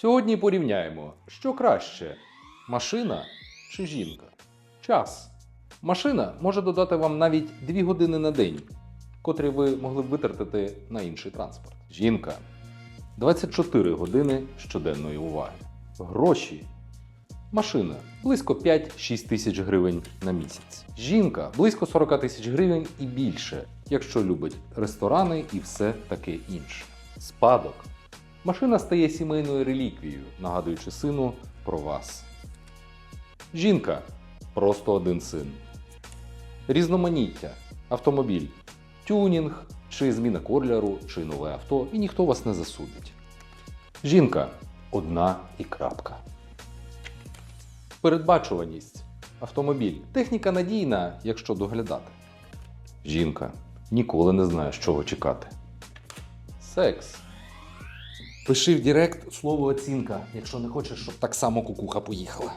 Сьогодні порівняємо, що краще машина чи жінка. Час. Машина може додати вам навіть 2 години на день, котрі ви могли б витратити на інший транспорт. Жінка 24 години щоденної уваги. Гроші. Машина близько 5-6 тисяч гривень на місяць. Жінка близько 40 тисяч гривень і більше, якщо любить ресторани і все таке інше. Спадок. Машина стає сімейною реліквією, нагадуючи сину про вас. Жінка просто один син. Різноманіття, автомобіль, тюнінг, чи зміна кольору, чи нове авто, і ніхто вас не засудить. Жінка одна і крапка. Передбачуваність. Автомобіль. Техніка надійна, якщо доглядати. Жінка ніколи не знає, з чого чекати. Секс. Пиши в Директ слово оцінка, якщо не хочеш, щоб так само кукуха поїхала.